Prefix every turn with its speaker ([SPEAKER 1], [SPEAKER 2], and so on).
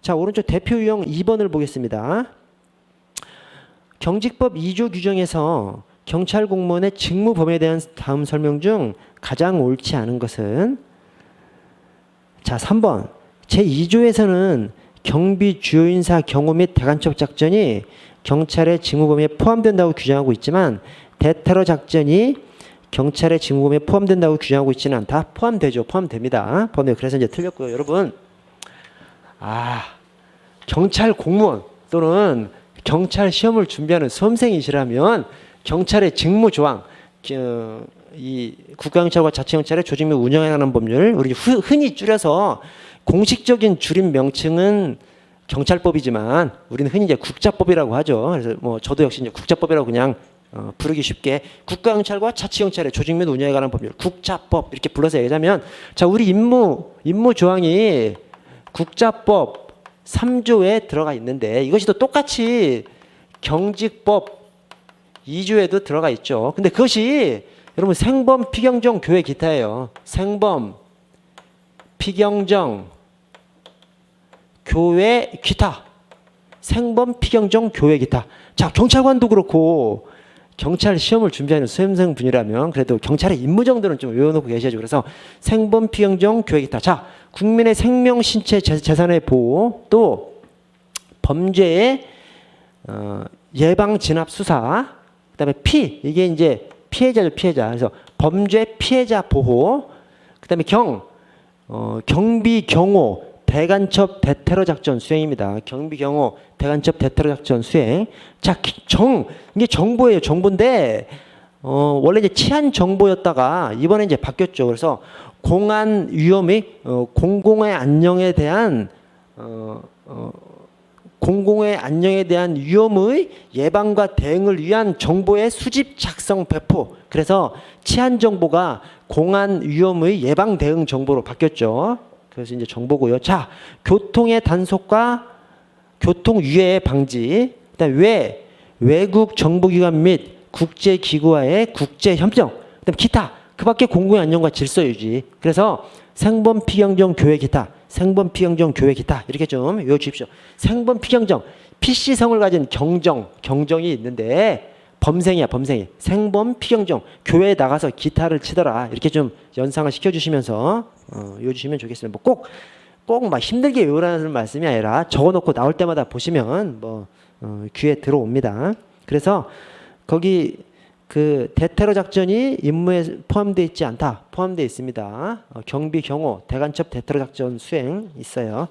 [SPEAKER 1] 자, 오른쪽 대표 유형 2번을 보겠습니다. 경직법 2조 규정에서 경찰 공무원의 직무 범위에 대한 다음 설명 중 가장 옳지 않은 것은 자, 3번. 제2조에서는 경비 주요 인사 경호 및 대간첩 작전이 경찰의 직무 범위에 포함된다고 규정하고 있지만 대테러 작전이 경찰의 직무 범위에 포함된다고 규정하고 있지는 않다. 포함되죠. 포함됩니다. 포함돼요. 그래서 이제 틀렸고요. 여러분. 아, 경찰 공무원 또는 경찰 시험을 준비하는 수험생이시라면 경찰의 직무 조항, 어, 이 국가경찰과 자치경찰의 조직 및 운영에 관한 법률, 우리 후- 흔히 줄여서 공식적인 줄임 명칭은 경찰법이지만 우리는 흔히 이제 국자법이라고 하죠. 그래서 뭐 저도 역시 이제 국자법이라고 그냥 어, 부르기 쉽게 국가경찰과 자치경찰의 조직 및 운영에 관한 법률, 국자법 이렇게 불러서 얘기하자면 자 우리 임무 임무 조항이 국자법 3조에 들어가 있는데 이것이 또 똑같이 경직법 2조에도 들어가 있죠. 근데 그것이 여러분 생범 피경정 교회 기타예요. 생범 피경정 교회 기타 생범 피경정 교회 기타. 자 경찰관도 그렇고 경찰 시험을 준비하는 수험생 분이라면 그래도 경찰의 임무 정도는 좀 외워놓고 계셔야죠. 그래서 생범 교회 기타. 자 국민의 생명 신체 재- 재산의 보호 또 범죄의 어, 예방 진압 수사 그다음에 피 이게 이제 피해자죠 피해자 그래서 범죄 피해자 보호 그다음에 경 어, 경비 경호 대간첩 대테러 작전 수행입니다. 경비 경호 대간첩 대테러 작전 수행. 자 정 이게 정보예요 정보인데 어, 원래 이제 치안 정보였다가 이번에 이제 바뀌었죠. 그래서 공안 위험이 어, 공공의 안녕에 대한 어, 어, 공공의 안녕에 대한 위험의 예방과 대응을 위한 정보의 수집 작성 배포. 그래서 치안 정보가 공안 위험의 예방 대응 정보로 바뀌었죠. 그래서 이제 정보고요. 자, 교통의 단속과 교통 위해 방지. 그다음 외 외국 정보기관 및 국제 기구와의 국제 협정. 그다음 기타 그밖에 공공의 안녕과 질서 유지. 그래서 생범 피경정 교회 기타, 생범 피경정 교회 기타 이렇게 좀 외워 주십시오. 생범 피경정 PC성을 가진 경정, 경정이 있는데 범생이야, 범생이. 생범 피경정 교회에 나가서 기타를 치더라. 이렇게 좀 연상을 시켜 주시면서 어, 외워 주시면 좋겠습니다. 뭐 꼭 꼭 막 힘들게 외우라는 말씀이 아니라 적어놓고 나올 때마다 보시면 뭐 어, 귀에 들어옵니다. 그래서 거기 그 대테러 작전이 임무에 포함되어 있지 않다. 포함되어 있습니다. 어, 경비 경호 대간첩 대테러 작전 수행 있어요.